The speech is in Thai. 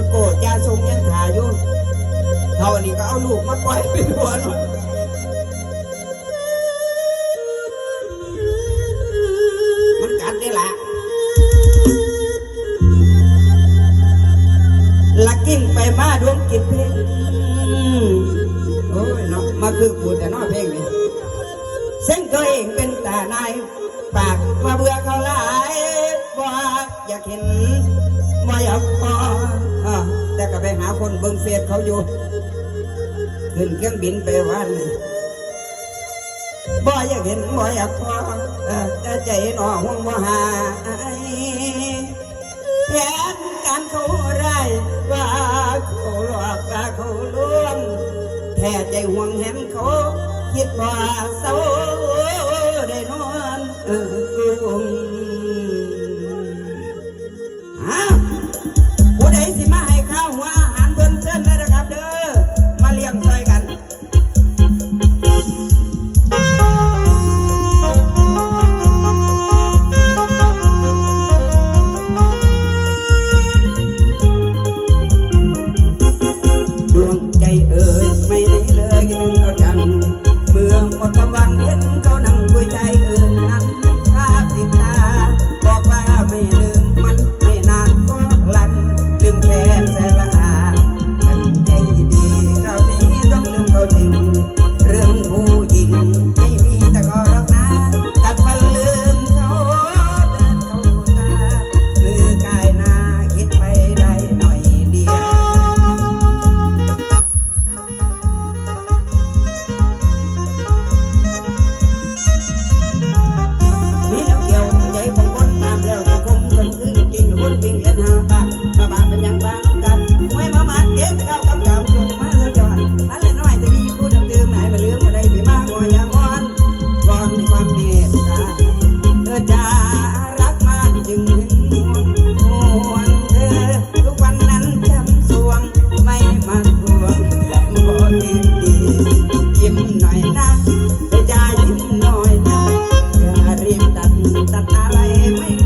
คือโกรธยาทรงยังถ่ายอยู่เท่านี้ก็เอาลูกมาปล่อยไปทั่วเนาะมันกัดได้ละลักกิ้งไปมาดวงกิจเพลงโอ้ยเนาะมาคือพูดแต่นอเพลงนี้เส้นตัวเองเป็นตานายปาก เบิ่งเฟซเขาอยู่ขึ้นเครื่องบินไปวันบ่อยากเห็นบ่อยากพอแต่ใจหนอห่วงบ่หายแผนการเขาได้ายว่าเขาหลอกว่าเขาลวงแท้ใจห่วงเห็นเขา คิดว่าเศร้าได้นอน you.